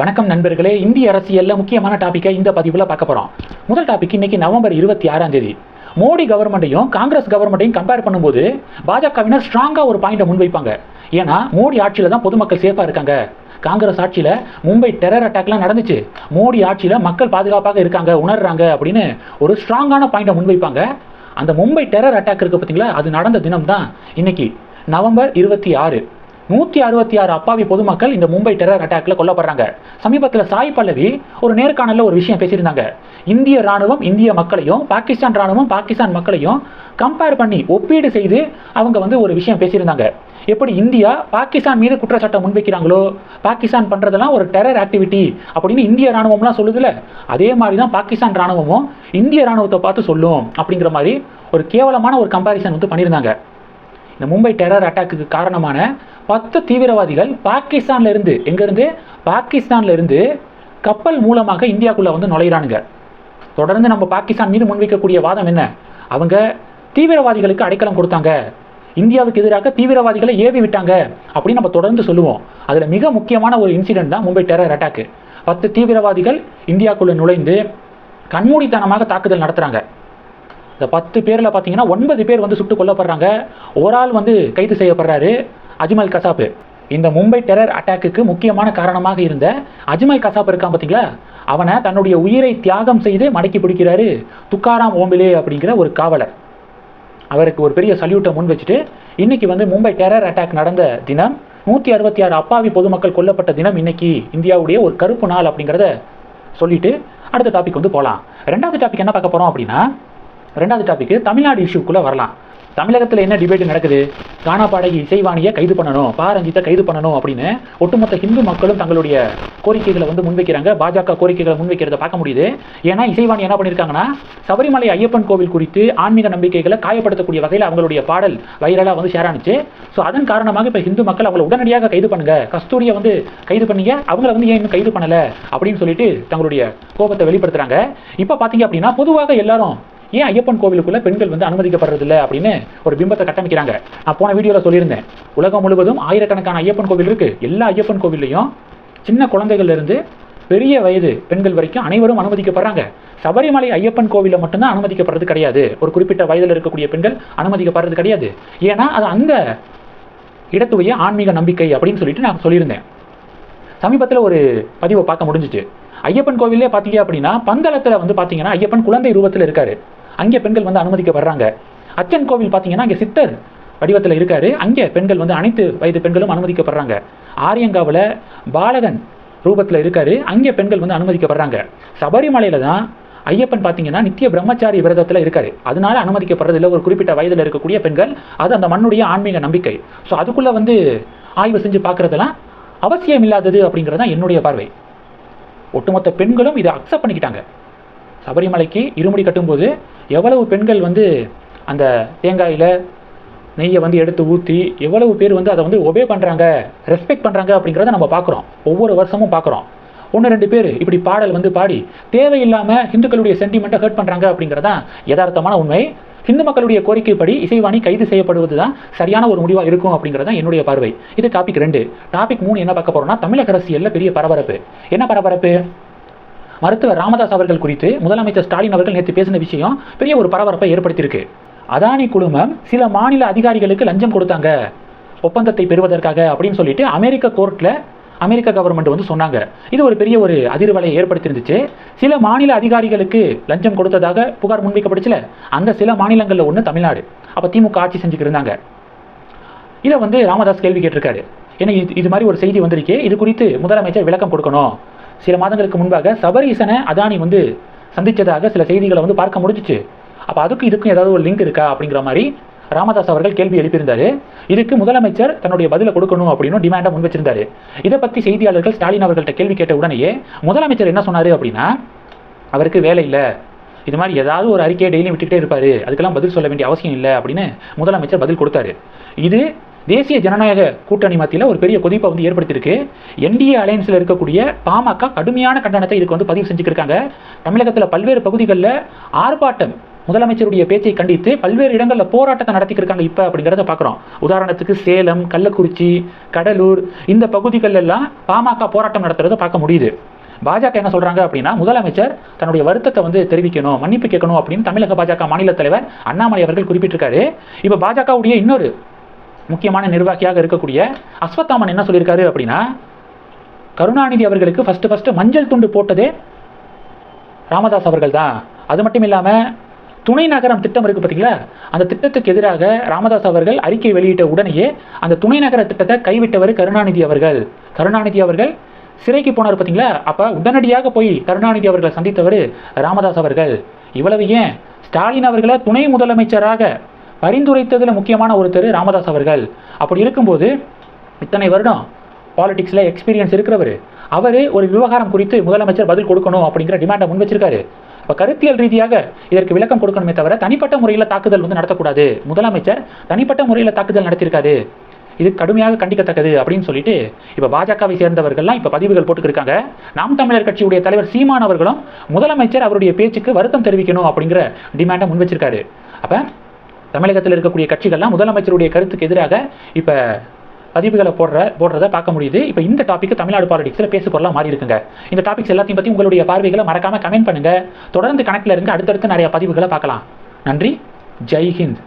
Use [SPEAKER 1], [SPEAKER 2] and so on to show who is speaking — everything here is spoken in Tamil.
[SPEAKER 1] வணக்கம் நண்பர்களே இந்திய அரசியல்ல முக்கியமான டாபிக்கை இந்த பதிவில் பார்க்க போறோம். முதல் டாபிக் இன்னைக்கு நவம்பர் இருபத்தி ஆறாம் தேதி. மோடி கவர்மெண்ட்டையும் காங்கிரஸ் கவர்மெண்ட்டையும் கம்பேர் பண்ணும்போது பாஜகவினர் ஸ்ட்ராங்கா ஒரு பாயிண்டை முன்வைப்பாங்க. ஏன்னா மோடி ஆட்சியில தான் பொதுமக்கள் சேஃபா இருக்காங்க. காங்கிரஸ் ஆட்சியில் மும்பை டெரர் அட்டாக்லாம் நடந்துச்சு. மோடி ஆட்சியில் மக்கள் பாதுகாப்பாக இருக்காங்க உணர்றாங்க அப்படின்னு ஒரு ஸ்ட்ராங்கான பாயிண்டை முன்வைப்பாங்க. அந்த மும்பை டெரர் அட்டாக் இருக்குது பார்த்தீங்களா அது நடந்த தினம் தான் இன்னைக்கு நவம்பர் இருபத்தி ஆறு. நூற்றி அறுபத்தி ஆறு அப்பாவி பொதுமக்கள் இந்த மும்பை டெரர் அட்டாக்ல கொல்லப்படுறாங்க. சமீபத்தில் சாய் பல்லவி ஒரு நேர்காணலில் ஒரு விஷயம் பேசியிருந்தாங்க. இந்திய ராணுவம் இந்திய மக்களையும் பாகிஸ்தான் ராணுவம் பாகிஸ்தான் மக்களையும் கம்பேர் பண்ணி ஒப்பீடு செய்து அவங்க வந்து ஒரு விஷயம் பேசியிருந்தாங்க. எப்படி இந்தியா பாகிஸ்தான் மீது குற்றச்சாட்டம் முன்வைக்கிறாங்களோ பாகிஸ்தான் பண்ணுறதெல்லாம் ஒரு டெரர் ஆக்டிவிட்டி அப்படின்னு இந்திய ராணுவம்லாம் சொல்லுதுல. அதே மாதிரி தான் பாகிஸ்தான் ராணுவமும் இந்திய ராணுவத்தை பார்த்து சொல்லும் அப்படிங்கிற மாதிரி ஒரு கேவலமான ஒரு கம்பாரிசன் வந்து பண்ணியிருந்தாங்க. இந்த மும்பை டெரர் அட்டாக்கு காரணமான பத்து தீவிரவாதிகள் பாகிஸ்தான்ல இருந்து எங்கேருந்து? பாகிஸ்தான்ல இருந்து கப்பல் மூலமாக இந்தியாக்குள்ளே வந்து நுழையிறானுங்க. தொடர்ந்து நம்ம பாகிஸ்தான் மீது முன்வைக்கக்கூடிய வாதம் என்ன? அவங்க தீவிரவாதிகளுக்கு அடைக்கலம் கொடுத்தாங்க. இந்தியாவுக்கு எதிராக தீவிரவாதிகளை ஏவி விட்டாங்க அப்படின்னு நம்ம தொடர்ந்து சொல்லுவோம். அதில் மிக முக்கியமான ஒரு இன்சிடென்ட் தான் மும்பை டெரர் அட்டாக்கு பத்து தீவிரவாதிகள் இந்தியாக்குள்ளே நுழைந்து கண்மூடித்தனமாக தாக்குதல் நடத்துகிறாங்க இந்த பத்து பேரில் பார்த்தீங்கன்னா ஒன்பது பேர் வந்து சுட்டு கொல்லப்படுறாங்க. ஒரு ஆள் வந்து கைது செய்யப்படுறாரு. அஜ்மல் கசாப்பு. இந்த மும்பை டெரர் அட்டாக்குக்கு முக்கியமான காரணமாக இருந்த அஜ்மல் கசாப் இருக்கான் பார்த்தீங்களா அவனை தன்னுடைய உயிரை தியாகம் செய்து மடக்கி பிடிக்கிறாரு துக்காராம் ஓம்பிலே அப்படிங்கிற ஒரு காவலர். அவருக்கு ஒரு பெரிய சல்யூட்டை முன் வச்சுட்டு இன்னைக்கு வந்து மும்பை டெரர் அட்டாக் நடந்த தினம் நூற்றி அறுபத்தி ஆறு அப்பாவி பொதுமக்கள் கொல்லப்பட்ட தினம் இன்னைக்கு இந்தியாவுடைய ஒரு கருப்பு நாள் அப்படிங்கிறத சொல்லிட்டு அடுத்த டாபிக் வந்து போகலாம் ரெண்டாவது டாபிக் என்ன பார்க்க போகிறோம் அப்படின்னா ரெண்டாவது டாபிக் தமிழ்நாடு இஷ்யூக்குள்ளே வரலாம். தமிழகத்தில் என்ன டிபேட் நடக்குது? கானா பாடகி இசைவாணியை கைது பண்ணணும் பாரஞ்சித்தை கைது பண்ணணும் அப்படின்னு ஒட்டுமொத்த ஹிந்து மக்களும் தங்களுடைய கோரிக்கைகளை வந்து முன்வைக்கிறாங்க. பாஜக கோரிக்கைகளை முன்வைக்கிறத பார்க்க முடியுது. ஏன்னா இசைவாணி என்ன பண்ணியிருக்காங்கன்னா சபரிமலை ஐயப்பன் கோவில் குறித்து ஆன்மீக நம்பிக்கைகளை காயப்படுத்தக்கூடிய வகையில் அவங்களுடைய பாடல் வைரலாக வந்து ஷேர் ஆனிச்சு. ஸோ அதன் காரணமாக இப்போ ஹிந்து மக்கள் அவங்களை உடனடியாக கைது பண்ணுங்க. கஸ்தூரியை வந்து கைது பண்ணீங்க. அவங்கள வந்து ஏன் இன்னும் கைது பண்ணலை? அப்படின்னு சொல்லிட்டு தங்களுடைய கோபத்தை வெளிப்படுத்துகிறாங்க இப்போ பார்த்தீங்க அப்படின்னா பொதுவாக எல்லாரும் ஏன் ஐயப்பன் கோவிலுக்குள்ள பெண்கள் வந்து அனுமதிக்கப்படுறதில்ல அப்படின்னு ஒரு பிம்பத்தை கட்டமைக்கிறாங்க. நான் போன வீடியோவில் சொல்லியிருந்தேன். உலகம் முழுவதும் ஆயிரக்கணக்கான ஐயப்பன் கோவில் இருக்கு. எல்லா ஐயப்பன் கோவில்லையும் சின்ன குழந்தைகள்லேருந்து பெரிய வயது பெண்கள் வரைக்கும் அனைவரும் அனுமதிக்கப்படுறாங்க. சபரிமலை ஐயப்பன் கோவிலில் மட்டும்தான் அனுமதிக்கப்படுறது கிடையாது. ஒரு குறிப்பிட்ட வயதில் இருக்கக்கூடிய பெண்கள் அனுமதிக்கப்படுறது கிடையாது. ஏன்னா அது அந்த இடத்துடைய ஆன்மீக நம்பிக்கை அப்படின்னு சொல்லிட்டு நான் சொல்லியிருந்தேன். சமீபத்தில் ஒரு பதிவை பார்க்க முடிஞ்சிச்சு. ஐயப்பன் கோவிலே பார்த்தீங்க அப்படின்னா பந்தளத்தில் வந்து பார்த்தீங்கன்னா ஐயப்பன் குழந்தை ரூபத்தில் இருக்காரு. அங்கே பெண்கள் வந்து அனுமதிக்கப்படுறாங்க. அச்சன் கோவில் பார்த்தீங்கன்னா அங்கே சித்தர் வடிவத்தில் இருக்காரு. அங்கே பெண்கள் வந்து அனைத்து வயது பெண்களும் அனுமதிக்கப்படுறாங்க. ஆரியங்காவில் பாலகன் ரூபத்தில் இருக்காரு. அங்கே பெண்கள் வந்து அனுமதிக்கப்படுறாங்க. சபரிமலையில் தான் ஐயப்பன் பார்த்தீங்கன்னா நித்திய பிரம்மச்சாரி விரதத்தில் இருக்காரு. அதனால அனுமதிக்கப்படுறதில்ல ஒரு குறிப்பிட்ட வயதில் இருக்கக்கூடிய பெண்கள் அது அந்த மண்ணுடைய ஆன்மீக நம்பிக்கை. ஸோ அதுக்குள்ளே வந்து ஆய்வு செஞ்சு பார்க்குறதெல்லாம் அவசியம் இல்லாதது அப்படிங்கிறது தான் என்னுடைய பார்வை. ஒட்டுமொத்த பெண்களும் இதை அக்செப்ட் பண்ணிக்கிட்டாங்க. சபரிமலைக்கு இருமுடி கட்டும்போது எவ்வளவு பெண்கள் வந்து அந்த தேங்காயில் நெய்யை வந்து எடுத்து ஊற்றி எவ்வளவு பேர் வந்து அதை வந்து ஒபே பண்ணுறாங்க ரெஸ்பெக்ட் பண்ணுறாங்க அப்படிங்கிறத நம்ம பார்க்குறோம். ஒவ்வொரு வருஷமும் பார்க்குறோம். ஒன்று ரெண்டு பேர் இப்படி பாடல் வந்து பாடி தேவையில்லாமல் ஹிந்துக்களுடைய சென்டிமெண்ட்டை ஹர்ட் பண்ணுறாங்க அப்படிங்கிறதான் யதார்த்தமான உண்மை. ஹிந்து மக்களுடைய கோரிக்கைப்படி இசைவாணி கைது செய்யப்படுவது தான் சரியான ஒரு முடிவாக இருக்கும் அப்படிங்கிறது தான் என்னுடைய பார்வை. இது டாபிக் ரெண்டு. டாபிக் மூணு என்ன பார்க்க போகிறோம்னா தமிழக அரசியலில் பெரிய பரபரப்பு. என்ன பரபரப்பு? மருத்துவர் ராமதாஸ் அவர்கள் குறித்து முதலமைச்சர் ஸ்டாலின் அவர்கள் நேற்று பேசின விஷயம் பெரிய ஒரு பரபரப்பை ஏற்படுத்தியிருக்கு. அதானி குழுமம் சில மாநில அதிகாரிகளுக்கு லஞ்சம் கொடுத்தாங்க. ஒப்பந்தத்தை பெறுவதற்காக அப்படின்னு சொல்லிட்டு அமெரிக்க கோர்ட்டில் அமெரிக்க கவர்மெண்ட் வந்து சொன்னாங்க. இது ஒரு பெரிய ஒரு அதிர்வலையை ஏற்படுத்தியிருந்துச்சு. சில மாநில அதிகாரிகளுக்கு லஞ்சம் கொடுத்ததாக புகார் முன்வைக்கப்பட்டுச்சுல அந்த சில மாநிலங்களில் ஒன்று தமிழ்நாடு. அப்போ திமுக ஆட்சி செஞ்சுக்கிருந்தாங்க இதை வந்து ராமதாஸ் கேள்வி கேட்டிருக்காரு. ஏன்னா இது இது மாதிரி ஒரு செய்தி வந்திருக்கே. இது குறித்து முதலமைச்சர் விளக்கம் கொடுக்கணும். சில மாதங்களுக்கு முன்பாக சபரீசனை அதானி வந்து சந்தித்ததாக சில செய்திகளை வந்து பார்க்க முடிஞ்சிச்சு. அப்போ அதுக்கும் இதுக்கும் ஏதாவது ஒரு லிங்க் இருக்கா அப்படிங்கிற மாதிரி ராமதாஸ் அவர்கள் கேள்வி எழுப்பியிருந்தார். இதுக்கு முதலமைச்சர் தன்னுடைய பதிலை கொடுக்கணும் அப்படின்னு டிமாண்டை முன் வச்சிருந்தாரு. இதை பற்றி செய்தியாளர்கள் ஸ்டாலின் அவர்கள்ட்ட கேள்வி கேட்ட உடனேயே முதலமைச்சர் என்ன சொன்னார் அப்படின்னா அவருக்கு வேலை இல்லை. இது மாதிரி ஏதாவது ஒரு அறிக்கையை டெய்லியும் விட்டுக்கிட்டே இருப்பார். அதுக்கெல்லாம் பதில் சொல்ல வேண்டிய அவசியம் இல்லை அப்படின்னு முதலமைச்சர் பதில் கொடுத்தாரு. இது தேசிய ஜனநாயக கூட்டணி மத்தியில் ஒரு பெரிய கொதிப்பை வந்து ஏற்படுத்தியிருக்கு. என்டிஏ அலையன்ஸில் இருக்கக்கூடிய பாமக கடுமையான கண்டனத்தை இதுக்கு வந்து பதிவு செஞ்சுக்கிருக்காங்க. தமிழகத்தில் பல்வேறு பகுதிகளில் ஆர்ப்பாட்டம் முதலமைச்சருடைய பேச்சை கண்டித்து பல்வேறு இடங்களில் போராட்டத்தை நடத்திக்கிட்டு இருக்காங்க இப்போ அப்படிங்கிறத பார்க்குறோம் உதாரணத்துக்கு சேலம் கள்ளக்குறிச்சி கடலூர் இந்த பகுதிகள் எல்லாம் பாமக போராட்டம் நடத்துறதை பார்க்க முடியுது. பாஜக என்ன சொல்றாங்க அப்படின்னா முதலமைச்சர் தன்னுடைய வருத்தத்தை வந்து தெரிவிக்கணும் மன்னிப்பு கேட்கணும் அப்படின்னு தமிழக பாஜக மாநில தலைவர் அண்ணாமலை அவர்கள் குறிப்பிட்டிருக்காரு. இப்போ பாஜகவுடைய இன்னொரு முக்கியமான நிர்வாகியாக இருக்கக்கூடிய அஸ்வத்தாமன் என்ன சொல்லியிருக்காரு அப்படின்னா கருணாநிதி அவர்களுக்கு ஃபஸ்ட்டு ஃபஸ்ட்டு மஞ்சள் துண்டு போட்டதே ராமதாஸ் அவர்கள் தான் அது மட்டும் இல்லாமல் துணை நகரம் திட்டம் இருக்குது பார்த்தீங்களா அந்த திட்டத்துக்கு எதிராக ராமதாஸ் அவர்கள் அறிக்கை வெளியிட்ட உடனேயே அந்த துணை நகர திட்டத்தை கைவிட்டவர் கருணாநிதி அவர்கள். கருணாநிதி அவர்கள் சிறைக்கு போனார் பார்த்தீங்களா அப்போ உடனடியாக போய் கருணாநிதி அவர்களை சந்தித்தவர் ராமதாஸ் அவர்கள். இவ்வளவு ஏன்? ஸ்டாலின் அவர்களை துணை முதலமைச்சராக பரிந்துரைத்ததில் முக்கியமான ஒருத்தர் ராமதாஸ் அவர்கள். அப்படி இருக்கும்போது இத்தனை வருடம் பாலிடிக்ஸில் எக்ஸ்பீரியன்ஸ் இருக்கிறவர். அவர் ஒரு விவகாரம் குறித்து முதலமைச்சர் பதில் கொடுக்கணும் அப்படிங்கிற டிமாண்டை முன் வச்சிருக்காரு. இப்போ கருத்தியல் ரீதியாக இதற்கு விளக்கம் கொடுக்கணுமே தவிர தனிப்பட்ட முறையில் தாக்குதல் வந்து நடத்தக்கூடாது. முதலமைச்சர் தனிப்பட்ட முறையில் தாக்குதல் நடத்தியிருக்காரு. இது கடுமையாக கண்டிக்கத்தக்கது அப்படின்னு சொல்லிட்டு இப்போ பாஜகவை சேர்ந்தவர்கள்லாம் இப்போ பதிவுகள் போட்டுக்கிருக்காங்க. நாம் தமிழர் கட்சியுடைய தலைவர் சீமான் அவர்களும் முதலமைச்சர் அவருடைய பேச்சுக்கு வருத்தம் தெரிவிக்கணும் அப்படிங்கிற டிமாண்டை முன் வச்சிருக்காரு. அப்போ தமிழகத்தில் இருக்கக்கூடிய கட்சிகள்லாம் முதலமைச்சருடைய கருத்துக்கு எதிராக இப்போ பதிவுகளை போடுற போடுறத பார்க்க முடியுது. இப்போ இந்த டாபிக் தமிழ்நாடு பாலிடிக்ஸில் பேசு பொருளாக மாறி இருக்குங்க. இந்த டாபிக்ஸ் எல்லாத்தையும் பற்றி உங்களுடைய பார்வைகளை மறக்காமல் கமெண்ட் பண்ணுங்க. தொடர்ந்து கணக்கில் இருந்து அடுத்தடுத்து நிறைய பதிவுகளை பார்க்கலாம். நன்றி. ஜெய்ஹிந்த்